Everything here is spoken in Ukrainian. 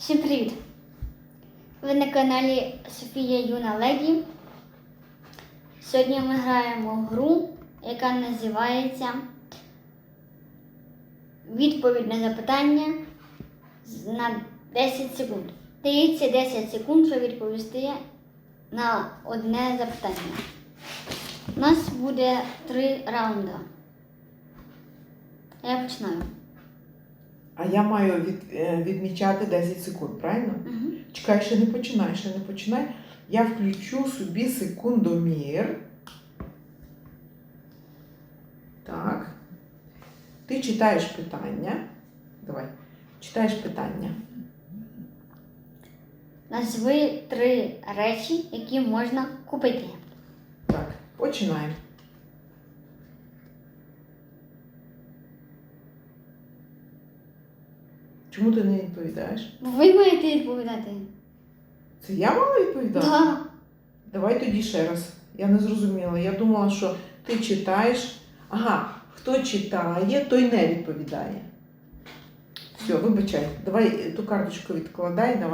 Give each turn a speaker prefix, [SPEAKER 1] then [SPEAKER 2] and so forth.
[SPEAKER 1] Всім привіт! Ви на каналі Софія Юна Леді. Сьогодні ми граємо гру, яка називається Відповідь на запитання на 10 секунд. Дається 10 секунд, щоб відповісти на одне запитання. У нас буде три раунди. Я починаю.
[SPEAKER 2] А я маю від, е, відмічати 10 секунд, правильно?
[SPEAKER 1] Угу.
[SPEAKER 2] Чекай, ще не починай, ще не починай. Я включу собі секундомір. Так. Ти читаєш питання. Давай. Читаєш питання.
[SPEAKER 1] Назви три речі, які можна купити.
[SPEAKER 2] Так, починаємо. Чому ти не відповідаєш?
[SPEAKER 1] Ви маєте відповідати.
[SPEAKER 2] Це я мала відповідати?
[SPEAKER 1] Да.
[SPEAKER 2] Давай тоді ще раз. Я не зрозуміла. Я думала, що ти читаєш. Ага, хто читає, той не відповідає. Все, вибачай. Давай ту карточку відкладай, давай.